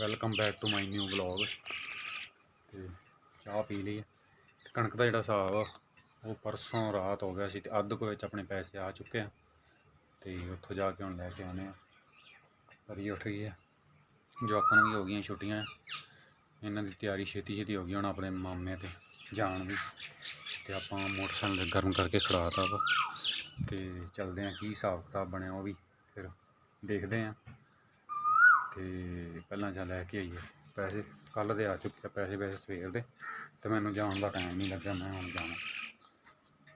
Welcome back to my new vlog ਤੇ ਚਾਹ ਪੀ ਲਈ ਹੈ। ਤੇ ਕਣਕ ਦਾ ਜਿਹੜਾ ਹਿਸਾਬ ਆ, ਉਹ ਪਰਸੋਂ ਰਾਤ ਹੋ ਗਿਆ ਸੀ ਤੇ ਅੱਧ ਕੁ ਵਿੱਚ ਆਪਣੇ ਪੈਸੇ ਆ ਚੁੱਕੇ ਆ। ਤੇ ਉੱਥੋਂ ਜਾ ਕੇ ਹੁਣ ਲੈ ਕੇ ਆਉਣੇ ਆ। ਪਰੀ ਉੱਠ ਗਈ ਆ। ਜਵਾਕਾਂ ਵੀ ਹੋ ਗਈਆਂ ਛੁੱਟੀਆਂ। ਇਹਨਾਂ ਦੀ ਤਿਆਰੀ ਛੇਤੀ ਛੇਤੀ ਹੋ ਗਈ ਹੁਣ ਆਪਣੇ ਮਾਮੇ ਤੇ ਜਾਣ ਦੀ। ਤੇ ਆਪਾਂ ਮੋਟਰਸਾਈਕਲ ਗਰਮ ਕਰਕੇ ਖੜਾਤਾ ਵਾ। ਤੇ ਚੱਲਦੇ ਆ ਕੀ ਹਿਸਾਬ ਕਿਤਾਬ ਬਣਿਆ ਉਹ ਵੀ ਫਿਰ ਦੇਖਦੇ ਆ। ਤੇ ਪਹਿਲਾਂ ਜਾਂ ਲੈ ਕੇ ਆਈਏ। ਪੈਸੇ ਕੱਲ੍ਹ ਦੇ ਆ ਚੁੱਕੇ ਆ, ਪੈਸੇ ਵੈਸੇ ਸਵੇਰ ਦੇ। ਤੇ ਮੈਨੂੰ ਜਾਣ ਦਾ ਟਾਈਮ ਨਹੀਂ ਲੱਗਿਆ, ਮੈਂ ਹੁਣ ਜਾਣਾ।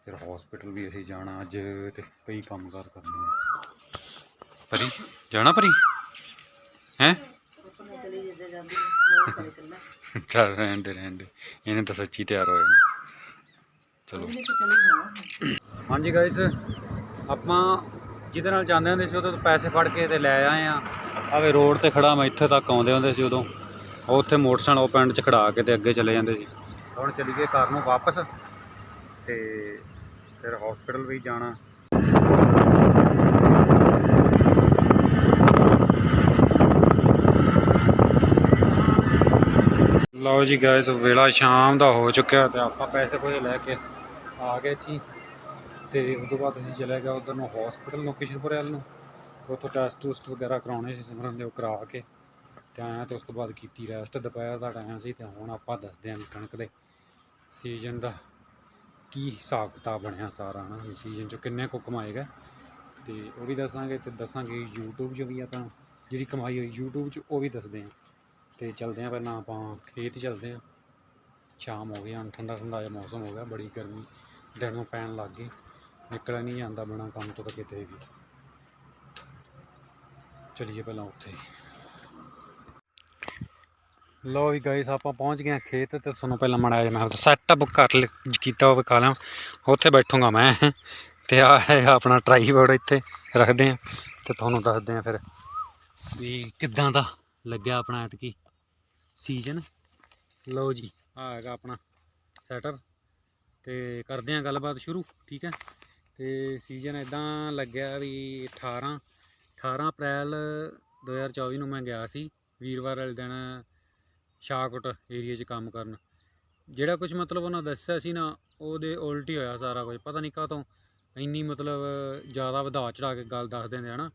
ਫਿਰ ਹਸਪੀਟਲ ਵੀ ਅਸੀਂ ਜਾਣਾ ਅੱਜ ਤੇ ਕਈ ਕੰਮ ਕਾਰ ਕਰਨੇ ਆ। ਪਰੀ, ਜਾਣਾ ਪਰੀ? ਹੈ? ਚੱਲ ਰਹਿਣ ਦੇ ਰਹਿਣ ਦੇ। ਇਹਨੇ ਤਾਂ ਸੱਚੀ ਤਿਆਰ ਹੋ ਜਾਣਾ। ਚਲੋ। ਹਾਂਜੀ ਗਾਇਸ ਆਪਾਂ ਜਿਹਦੇ ਨਾਲ ਜਾਂਦੇ ਹੁੰਦੇ ਸੀ, ਉਹਦੇ ਤੋਂ ਪੈਸੇ ਫੜ ਕੇ ਤੇ ਲੈ ਆਏ ਆ। ਆਵੇ ਰੋਡ ਤੇ ਖੜਾ ਮੈਂ ਇੱਥੇ ਤੱਕ ਆਉਂਦੇ ਹੁੰਦੇ ਸੀ ਉਦੋਂ। ਉਹ ਉੱਥੇ ਮੋਟਰਸਾਈਕਲ ਉਹ ਪਿੰਡ 'ਚ ਖੜਾ ਕੇ ਤੇ ਅੱਗੇ ਚਲੇ ਜਾਂਦੇ ਸੀ। ਹੁਣ ਚਲੀ ਗਏ ਘਰ ਨੂੰ ਵਾਪਸ ਤੇ ਫਿਰ ਹਸਪੀਟਲ ਵੀ ਜਾਣਾ। ਲਓ ਜੀ ਗਾਇਸ ਵੇਲਾ ਸ਼ਾਮ ਦਾ ਹੋ ਚੁੱਕਿਆ ਤੇ ਆਪਾਂ ਪੈਸੇ ਕੋਈ ਲੈ ਕੇ ਆ ਗਏ ਸੀ। ਤੇ ਉਸ ਤੋਂ ਬਾਅਦ ਅਸੀਂ ਚਲੇ ਗਏ ਉਧਰ ਨੂੰ ਹਸਪੀਟਲ ਨੂੰ ਕਿਸ਼ਨਪੁਰ ਵੱਲ ਨੂੰ। ਉੱਥੋਂ ਟੈਸਟ ਟੂਸਟ ਵਗੈਰਾ ਕਰਾਉਣੇ ਸੀ ਸਿਮਰਨ ਦੇ, ਉਹ ਕਰਾ ਕੇ ਤੇ ਆਇਆ ਤੇ ਉਸ ਤੋਂ ਬਾਅਦ ਕੀਤੀ ਰੈਸਟ ਦੁਪਹਿਰ ਦਾ ਟਾਈਮ ਸੀ ਤੇ ਹੁਣ ਆਪਾਂ ਦੱਸਦੇ ਹਾਂ ਕਣਕ ਦੇ ਸੀਜ਼ਨ ਦਾ ਕੀ ਹਿਸਾਬ ਕਿਤਾਬ ਬਣਿਆ ਸਾਰਾ ਨਾ ਸੀਜ਼ਨ 'ਚ ਕਿੰਨੇ ਕੁ ਕਮਾਏਗਾ? ਤੇ ਉਹ ਵੀ ਦੱਸਾਂਗੇ ਤੇ ਦੱਸਾਂਗੇ YouTube 'ਚ ਵੀ ਆਪਾਂ, ਜਿਹੜੀ ਕਮਾਈ ਹੋਈ YouTube 'ਚ, ਉਹ ਵੀ ਦੱਸਦੇ ਹਾਂ। ਤੇ ਚੱਲਦੇ ਹਾਂ ਪਹਿਲਾਂ ਆਪਾਂ ਖੇਤ ਚੱਲਦੇ ਹਾਂ। ਸ਼ਾਮ ਹੋ ਗਈ, ਹੁਣ ਠੰਡਾ ਠੰਡਾ ਜਿਹਾ ਮੌਸਮ ਹੋ ਗਿਆ, ਬੜੀ ਗਰਮੀ ਦਿਨ ਨੂੰ ਪੈਣ ਲੱਗ ਗਈ। ਨਿਕਲਿਆ ਨਹੀਂ ਜਾਂਦਾ ਬਿਨਾਂ ਕੰਮ ਤੋਂ ਤਾਂ ਕਿਤੇ ਵੀ। ਚਲੀਏ ਪਹਿਲਾਂ ਉੱਥੇ। ਲੋ ਵੀ ਗਾਇਸ ਆਪਾਂ ਪਹੁੰਚ ਗਏ ਹਾਂ ਖੇਤ ਤੇ ਤੁਹਾਨੂੰ ਪਹਿਲਾਂ ਮੜਾ ਜਿਹਾ ਮੈਂ ਸੈਟਅਪ ਕਰ ਕੀਤਾ ਹੋਵੇ ਵਿਖਾ ਉੱਥੇ ਬੈਠੂੰਗਾ ਮੈਂ। ਤੇ ਆ ਹੈ ਆਪਣਾ ਟਰਾਈਪੋਡ ਇੱਥੇ ਰੱਖਦੇ ਹਾਂ। ਤੇ ਤੁਹਾਨੂੰ ਦੱਸਦੇ ਹਾਂ ਫਿਰ ਵੀ ਕਿੱਦਾਂ ਦਾ ਲੱਗਿਆ ਆਪਣਾ ਐਤਕੀ ਸੀਜ਼ਨ ਲਓ ਜੀ, ਆ ਹੈਗਾ ਆਪਣਾ ਸੈਟਅਪ ਤੇ ਕਰਦੇ ਹਾਂ ਗੱਲਬਾਤ ਸ਼ੁਰੂ, ਠੀਕ ਹੈ? ਤੇ ਸੀਜ਼ਨ ਇਦਾਂ ਲੱਗਿਆ ਵੀ 18 18 ਅਪ੍ਰੈਲ 2024 ਨੂੰ ਮੈਂ ਗਿਆ ਸੀ ਵੀਰਵਾਰ ਵਾਲੇ ਦਿਨ ਸ਼ਾਹਕੋਟ ਏਰੀਆ 'ਚ ਕੰਮ ਕਰਨ। ਜਿਹੜਾ ਕੁਝ ਮਤਲਬ ਉਹਨਾਂ ਦੱਸਿਆ ਸੀ ਨਾ, ਉਹਦੇ ਉਲਟ ਹੀ ਹੋਇਆ ਸਾਰਾ ਕੁਝ ਪਤਾ ਨਹੀਂ ਕਾਹਤੋਂ ਇੰਨੀ ਮਤਲਬ ਜ਼ਿਆਦਾ ਵਧਾ ਚੜਾ ਕੇ ਗੱਲ ਦੱਸ ਦਿੰਦੇ ਹਨਾ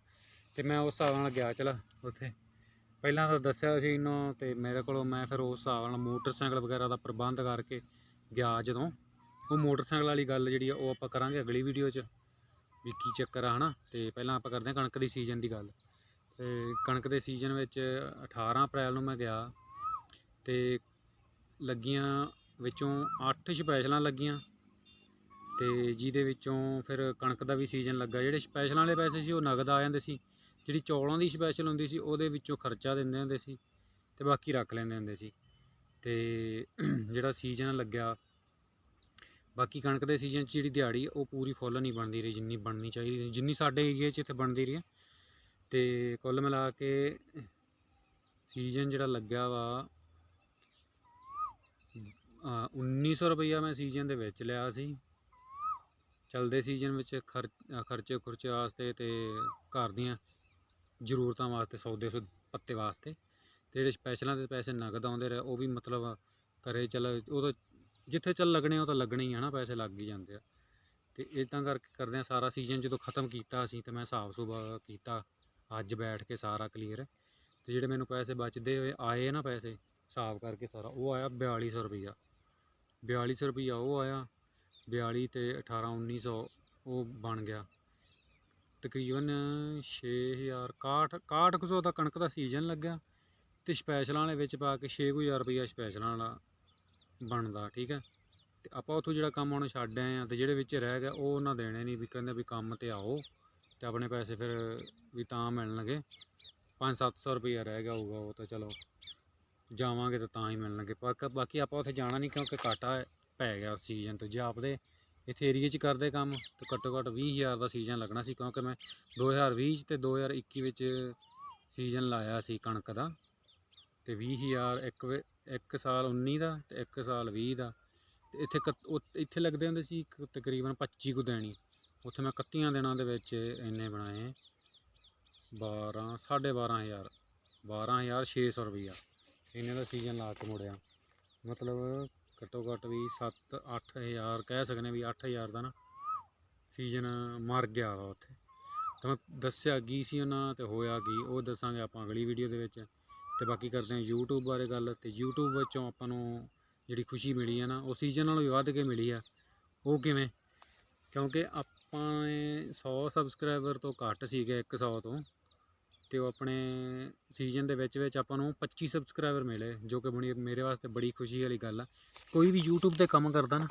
ਤੇ ਮੈਂ ਉਸ ਹਿਸਾਬ ਨਾਲ ਗਿਆ, ਚਲਾ ਉੱਥੇ। ਪਹਿਲਾਂ ਤਾਂ ਦੱਸਿਆ ਸੀ ਇਹਨੂੰ ਤੇ ਮੇਰੇ ਕੋਲੋਂ ਮੈਂ ਫਿਰ ਉਸ ਹਿਸਾਬ ਨਾਲ ਮੋਟਰਸਾਈਕਲ ਵਗੈਰਾ ਦਾ ਪ੍ਰਬੰਧ ਕਰਕੇ ਗਿਆ ਜਦੋਂ। ਉਹ ਮੋਟਰਸਾਈਕਲ ਵਾਲੀ ਗੱਲ ਜਿਹੜੀ ਆ, ਉਹ ਆਪਾਂ ਕਰਾਂਗੇ ਅਗਲੀ ਵੀਡੀਓ 'ਚ। ਵੀ ਕੀ ਚੱਕਰ ਆ, ਹਨਾ? ਤੇ ਪਹਿਲਾਂ ਆਪਾਂ ਕਰਦੇ ਹਾਂ ਕਣਕ ਦੀ ਸੀਜ਼ਨ ਦੀ ਗੱਲ। ਤੇ ਕਣਕ ਦੇ ਸੀਜ਼ਨ ਵਿੱਚ 18 ਅਪ੍ਰੈਲ ਨੂੰ ਮੈਂ ਗਿਆ ਤੇ ਲੱਗੀਆਂ ਵਿੱਚੋਂ 8 ਸਪੈਸ਼ਲਾਂ ਲੱਗੀਆਂ ਤੇ ਜਿਹਦੇ ਵਿੱਚੋਂ ਫਿਰ ਕਣਕ ਦਾ ਵੀ ਸੀਜ਼ਨ ਲੱਗਾ। ਜਿਹੜੇ ਸਪੈਸ਼ਲਾਂ ਵਾਲੇ ਪੈਸੇ ਸੀ, ਉਹ ਨਗਦ ਆ ਜਾਂਦੇ ਸੀ। ਜਿਹੜੀ ਚੌਲਾਂ ਦੀ ਸਪੈਸ਼ਲ ਹੁੰਦੀ ਸੀ, ਉਹਦੇ ਵਿੱਚੋਂ ਖਰਚਾ ਦਿੰਦੇ ਹੁੰਦੇ ਸੀ ਤੇ ਬਾਕੀ ਰੱਖ ਲੈਂਦੇ ਹੁੰਦੇ ਸੀ। ਤੇ ਜਿਹੜਾ ਸੀਜ਼ਨ ਲੱਗਿਆ ਬਾਕੀ ਕਣਕ ਦੇ ਸੀਜ਼ਨ 'ਚ ਜਿਹੜੀ ਦਿਹਾੜੀ ਉਹ ਪੂਰੀ ਫੁੱਲ ਨਹੀਂ ਬਣਦੀ ਰਹੀ ਜਿੰਨੀ ਬਣਨੀ ਚਾਹੀਦੀ ਜਿੰਨੀ ਸਾਡੇ ਏਰੀਏ 'ਚ ਇੱਥੇ ਬਣਦੀ ਰਹੀ ਹੈ ਤੇ ਕੁੱਲ ਮਿਲਾ ਕੇ ਸੀਜ਼ਨ ਜਿਹੜਾ ਲੱਗਿਆ ਵਾ ਅ, 1900 ਰੁਪਈਆ ਮੈਂ ਸੀਜ਼ਨ ਦੇ ਵਿੱਚ ਲਿਆ ਸੀ। ਚਲਦੇ ਸੀਜ਼ਨ ਵਿੱਚ ਖਰਚ ਖਰਚੇ ਖੁਰਚੇ ਵਾਸਤੇ ਤੇ ਘਰ ਦੀਆਂ ਜ਼ਰੂਰਤਾਂ ਵਾਸਤੇ ਸੌਦੇ ਸੁ ਪੱਤੇ ਵਾਸਤੇ। ਤੇ ਜਿਹੜੇ ਸਪੈਸ਼ਲਾਂ ਦੇ ਪੈਸੇ ਨਗਦ ਆਉਂਦੇ ਰਹੇ ਉਹ ਵੀ ਮਤਲਬ ਘਰੇ ਚੱਲ ਉਹ ਤਾਂ ਜਿੱਥੇ ਚੱਲ ਲੱਗਣੇ ਉਹ ਤਾਂ ਲੱਗਣੇ ਹੀ ਆ ਨਾ, ਪੈਸੇ ਲੱਗ ਹੀ ਜਾਂਦੇ ਆ। ਤੇ ਇਦਾਂ ਕਰਕੇ ਕਰਦੇ ਆ, ਸਾਰਾ ਸੀਜ਼ਨ ਜਦੋਂ ਖਤਮ ਕੀਤਾ ਅਸੀਂ, ਤੇ ਮੈਂ ਹਿਸਾਬ ਸੁਬਾ ਕੀਤਾ, ਅੱਜ ਬੈਠ ਕੇ ਸਾਰਾ ਕਲੀਅਰ ਤੇ ਜਿਹੜੇ ਮੈਨੂੰ ਪੈਸੇ ਬਚਦੇ ਹੋਏ, ਆਏ ਨਾ ਪੈਸੇ, ਹਿਸਾਬ ਕਰਕੇ ਸਾਰਾ, ਉਹ ਆਇਆ 4200 ਰੁਪਈਆ। 4200 ਰੁਪਈਆ ਉਹ ਆਇਆ 42 ਤੇ 18 1900 ਉਹ ਬਣ ਗਿਆ। ਤਕਰੀਬਨ 6000 61 6100 ਦਾ ਕਣਕ ਦਾ ਸੀਜ਼ਨ ਲੱਗਿਆ। ਤੇ ਸਪੈਸ਼ਲਾਂ ਵਾਲੇ ਵਿੱਚ ਪਾ ਕੇ 6000 ਰੁਪਈਆ ਸਪੈਸ਼ਲਾਂ ਵਾਲਾ ਬਣਦਾ, ਠੀਕ ਹੈ? ਤੇ ਆਪਾਂ ਉੱਥੋਂ ਜਿਹੜਾ ਕੰਮ ਹੁਣ ਛੱਡ ਆਏ ਆ ਤੇ ਜਿਹੜੇ ਵਿੱਚ ਰਹਿ ਗਿਆ ਉਹ ਉਹਨਾਂ ਦੇਣੇ ਨਹੀਂ ਵੀ ਕਹਿੰਦੇ ਵੀ ਕੰਮ ਤੇ ਆਓ ਤੇ ਆਪਣੇ ਪੈਸੇ ਫਿਰ ਵੀ ਤਾਂ ਮਿਲਣਗੇ। 5-700 ਰੁਪਈਆ ਰਹਿ ਗਿਆ ਹੋਊਗਾ ਉਹ ਤਾਂ ਚਲੋ, ਜਾਵਾਂਗੇ ਤਾਂ ਤਾਂ ਹੀ ਮਿਲਣਗੇ। ਬਾਕੀ ਆਪਾਂ ਉੱਥੇ ਜਾਣਾ ਨਹੀਂ ਕਿਉਂਕਿ ਘਾਟਾ ਪੈ ਗਿਆ ਉਸ ਸੀਜ਼ਨ ਤੋਂ। ਜੇ ਆਪਦੇ ਇੱਥੇ ਏਰੀਏ 'ਚ ਕਰਦੇ ਕੰਮ, ਤਾਂ ਘੱਟੋ ਘੱਟ 20000 ਦਾ ਸੀਜ਼ਨ ਲੱਗਣਾ ਸੀ ਕਿਉਂਕਿ ਮੈਂ 2020 'ਚ ਤੇ 2021 ਵਿੱਚ ਸੀਜ਼ਨ ਲਾਇਆ ਸੀ ਕਣਕ ਦਾ। ਤੇ 20000 ਇੱਕ ਇੱਕ ਸਾਲ 19 ਦਾ ਤੇ ਇੱਕ ਸਾਲ 20 ਦਾ। ਤੇ ਇੱਥੇ ਕ, ਉਹ- ਇੱਥੇ ਲੱਗਦੇ ਹੁੰਦੇ ਸੀ ਇੱਕ ਤਕਰੀਬਨ 25 ਕੁ ਦੇਣੀ ਉੱਥੇ ਮੈਂ 31 ਦਿਨਾਂ ਦੇ ਵਿੱਚ ਇੰਨੇ ਬਣਾਏ। 12 12500 12600 ਰੁਪਈਆ। ਇਹਨੇ ਦਾ ਸੀਜ਼ਨ ਲਾ ਕੇ ਮੁੜਿਆ। ਮਤਲਬ ਘੱਟੋ ਘੱਟ ਵੀ 7 8000 ਕਹਿ ਸਕਦੇ ਵੀ 8000 ਦਾ ਨਾ ਸੀਜ਼ਨ ਮਰ ਗਿਆ ਵਾ ਉੱਥੇ। ਤਾਂ ਮੈਂ ਦੱਸਿਆ ਕੀ ਸੀ ਉਹਨਾਂ ਤੇ ਹੋਇਆ ਕੀ, ਉਹ ਦੱਸਾਂਗੇ ਆਪਾਂ ਅਗਲੀ ਵੀਡੀਓ ਦੇ ਵਿੱਚ। ਤੇ ਬਾਕੀ ਕਰਦੇ ਹਾਂ YouTube ਬਾਰੇ ਗੱਲ ਤੇ YouTube ਵਿੱਚੋਂ ਆਪਾਂ ਨੂੰ ਜਿਹੜੀ ਖੁਸ਼ੀ ਮਿਲੀ ਹੈ ਨਾ, ਉਹ ਸੀਜ਼ਨ ਨਾਲੋਂ ਵੀ ਵੱਧ ਕੇ ਮਿਲੀ ਆ। ਉਹ ਕਿਵੇਂ? ਕਿਉਂਕਿ ਆਪਾਂ 100 ਸਬਸਕ੍ਰਾਈਬਰ ਤੋਂ ਘੱਟ ਸੀਗੇ 100 ਤੋਂ, ਤੇ ਉਹ ਆਪਣੇ ਸੀਜ਼ਨ ਦੇ ਵਿੱਚ ਵਿੱਚ ਆਪਾਂ ਨੂੰ 25 ਸਬਸਕ੍ਰਾਈਬਰ ਮਿਲੇ, ਜੋ ਕਿ ਬਣੀ ਮੇਰੇ ਵਾਸਤੇ ਬੜੀ ਖੁਸ਼ੀ ਵਾਲੀ ਗੱਲ ਆ। ਕੋਈ ਵੀ YouTube ਤੇ ਕੰਮ ਕਰਦਾ ਨਾ,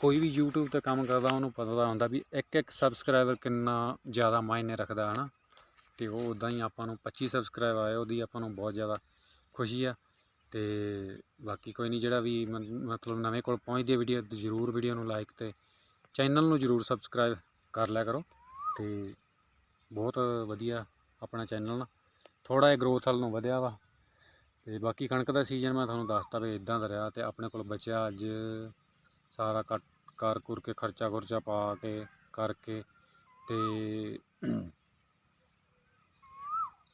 ਕੋਈ ਵੀ YouTube ਤੇ ਕੰਮ ਕਰਦਾ, ਉਹਨੂੰ ਪਤਾ ਹੁੰਦਾ ਵੀ ਇੱਕ ਇੱਕ ਸਬਸਕ੍ਰਾਈਬਰ ਕਿੰਨਾ ਜ਼ਿਆਦਾ ਮਾਇਨੇ ਰੱਖਦਾ ਹੈ ਨਾ ਤੇ ਉਹ ਉਦਾਂ ਹੀ ਆਪਾਂ ਨੂੰ 25 ਸਬਸਕ੍ਰਾਈਬ ਆਏ, ਉਹਦੀ ਆਪਾਂ ਨੂੰ ਬਹੁਤ ਜ਼ਿਆਦਾ ਖੁਸ਼ੀ ਆ। ਤੇ ਬਾਕੀ ਕੋਈ ਨਹੀਂ ਜਿਹੜਾ ਵੀ ਮਨ- ਮਤਲਬ ਨਵੇਂ ਕੋਲ ਪਹੁੰਚਦੀ ਹੈ ਵੀਡੀਓ ਜ਼ਰੂਰ ਵੀਡੀਓ ਨੂੰ ਲਾਈਕ ਤੇ ਚੈਨਲ ਨੂੰ ਜ਼ਰੂਰ ਸਬਸਕ੍ਰਾਈਬ ਕਰ ਲਿਆ ਕਰੋ। ਤੇ ਬਹੁਤ ਵਧੀਆ ਆਪਣਾ ਚੈਨਲ ਨਾ ਥੋੜਾ ਜਿਹਾ ਗਰੋਥ ਵੱਲ ਨੂੰ ਵਧਿਆ ਵਾ। ਤੇ ਬਾਕੀ ਕਣਕ ਦਾ ਸੀਜ਼ਨ ਮੈਂ ਤੁਹਾਨੂੰ ਦੱਸਤਾ ਵੀ ਇਦਾਂ ਦਾ ਰਿਹਾ ਤੇ ਆਪਣੇ ਕੋਲ ਬਚਿਆ ਅੱਜ ਸਾਰਾ ਕੱਟ ਕਰ ਕੁਰ ਕੇ ਖਰਚਾ ਖੁਰਚਾ ਪਾ ਕੇ, ਕਰਕੇ ਤੇ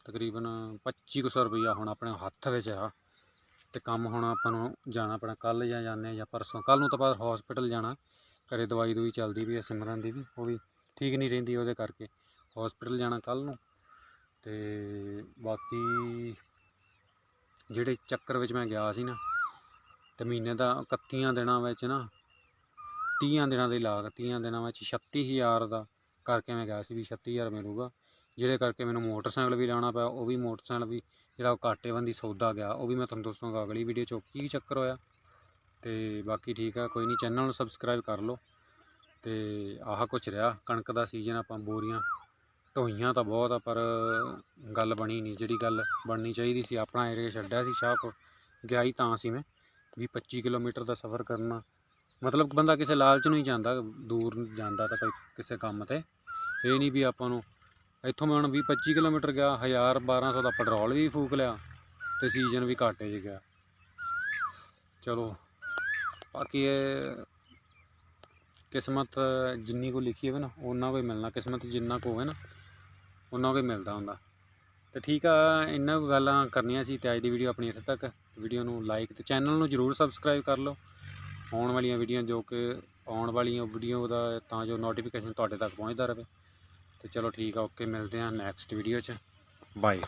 ਤਕਰੀਬਨ 2500 ਰੁਪਈਆ ਹੁਣ ਆਪਣੇ ਹੱਥ ਵਿੱਚ ਆ। ਤੇ ਕੰਮ ਹੁਣ ਆਪਾਂ ਨੂੰ ਜਾਣਾ ਪੈਣਾ ਕੱਲ ਜਾਂ ਜਾਂਦੇ ਹਾਂ ਜਾਂ ਪਰਸੋਂ। ਕੱਲ ਨੂੰ ਤਾਂ ਬਾਅਦ ਹਸਪੀਟਲ ਜਾਣਾ। ਘਰੇ ਦਵਾਈ ਦੂਈ ਚੱਲਦੀ ਵੀ ਹੈ ਸਿਮਰਨ ਦੀ ਵੀ, ਉਹ ਵੀ ਠੀਕ ਨਹੀਂ ਰਹਿੰਦੀ ਉਹਦੇ ਕਰਕੇ। ਹਸਪੀਟਲ ਜਾਣਾ ਕੱਲ ਨੂੰ। ਤੇ ਬਾਕੀ ਜਿਹੜੇ ਚੱਕਰ ਵਿੱਚ ਮੈਂ ਗਿਆ ਸੀ ਨਾ, ਤੇ ਮਹੀਨੇ ਦਾ 31 ਦਿਨਾਂ ਵਿੱਚ ਨਾ 30 ਦਿਨਾਂ ਦੇ ਲਾ ਕੇ 30 ਦਿਨਾਂ ਵਿੱਚ 36000 ਦਾ ਕਰਕੇ ਮੈਂ ਗਿਆ ਸੀ ਵੀ 36000 ਮਿਲੂਗਾ। ਜਿਹਦੇ ਕਰਕੇ ਮੈਨੂੰ ਮੋਟਰਸਾਈਕਲ ਵੀ ਲਾਉਣਾ ਪਿਆ, ਉਹ ਵੀ ਮੋਟਰਸਾਈਕਲ ਵੀ, ਜਿਹੜਾ ਉਹ ਘਾਟੇ ਬੰਦੀ ਸੌਦਾ ਗਿਆ, ਉਹ ਵੀ ਮੈਂ ਤੁਹਾਨੂੰ ਦੱਸਾਂਗਾ, ਅਗਲੀ ਵੀਡੀਓ 'ਚ ਕੀ ਚੱਕਰ ਹੋਇਆ। ਤੇ ਬਾਕੀ ਠੀਕ ਆ, ਕੋਈ ਨਹੀਂ ਚੈਨਲ ਨੂੰ ਸਬਸਕ੍ਰਾਈਬ ਕਰ ਲਓ। ਤੇ ਆਹ ਕੁਛ ਰਿਹਾ, ਕਣਕ ਦਾ ਸੀਜ਼ਨ ਆਪਾਂ ਬੋਰੀਆਂ ਢੋਈਆਂ ਤਾਂ ਬਹੁਤ ਆ, ਪਰ ਗੱਲ ਬਣੀ ਨਹੀਂ ਜਿਹੜੀ ਗੱਲ ਬਣਨੀ ਚਾਹੀਦੀ ਸੀ, ਆਪਣਾ ਏਰੀਆ ਛੱਡਿਆ ਸੀ ਸ਼ਾਹਪੁਰ, ਗਿਆ ਹੀ ਤਾਂ ਸੀ ਮੈਂ, ਵੀ 25 ਕਿਲੋਮੀਟਰ ਦਾ ਸਫ਼ਰ ਕਰਨਾ। ਮਤਲਬ ਬੰਦਾ ਕਿਸੇ ਲਾਲਚ ਨੂੰ ਹੀ ਜਾਂਦਾ, ਦੂਰ ਜਾਂਦਾ ਤਾਂ ਕੋਈ ਕਿਸੇ ਕੰਮ ਤੇ। ਇਹ ਨਹੀਂ ਵੀ ਆਪਾਂ ਨੂੰ ਇੱਥੋਂ ਮੈਂ ਹੁਣ 20 25 ਕਿਲੋਮੀਟਰ ਗਿਆ 1000 1200 ਦਾ ਪੈਟਰੋਲ ਵੀ ਫੂਕ ਲਿਆ ਤੇ ਸੀਜ਼ਨ ਵੀ ਘਾਟੇ 'ਚ ਗਿਆ। ਚਲੋ, ਬਾਕੀ ਇਹ ਕਿਸਮਤ ਜਿੰਨੀ ਕੋ ਲਿਖੀ ਹੋਵੇ ਨਾ ਉਹਨਾਂ ਕੋਈ ਮਿਲਣਾ, ਕਿਸਮਤ ਜਿੰਨਾ ਕੋ ਹੋਵੇ ਨਾ ਉਹਨਾਂ ਕੋਈ ਮਿਲਦਾ ਹੁੰਦਾ। ਤੇ ਠੀਕ ਆ ਇੰਨਾ ਕੁ ਗੱਲਾਂ ਕਰਨੀਆਂ ਸੀ ਤੇ ਅੱਜ ਦੀ ਵੀਡੀਓ ਆਪਣੀ ਇੱਥੇ ਤੱਕ। ਵੀਡੀਓ ਨੂੰ ਲਾਈਕ ਤੇ ਚੈਨਲ ਨੂੰ ਜਰੂਰ ਸਬਸਕ੍ਰਾਈਬ ਕਰ ਲਓ। ਆਉਣ ਵਾਲੀਆਂ ਵੀਡੀਓ ਜੋ ਕਿ ਆਉਣ ਵਾਲੀਆਂ ਵੀਡੀਓ ਦਾ ਤਾਂ ਜੋ ਨੋਟੀਫਿਕੇਸ਼ਨ ਤੁਹਾਡੇ ਤੱਕ ਪਹੁੰਚਦਾ ਰਹੇ। ਤੇ ਚਲੋ ਠੀਕ ਆ ਓਕੇ ਮਿਲਦੇ ਹਾਂ ਨੈਕਸਟ ਵੀਡੀਓ 'ਚ। ਬਾਏ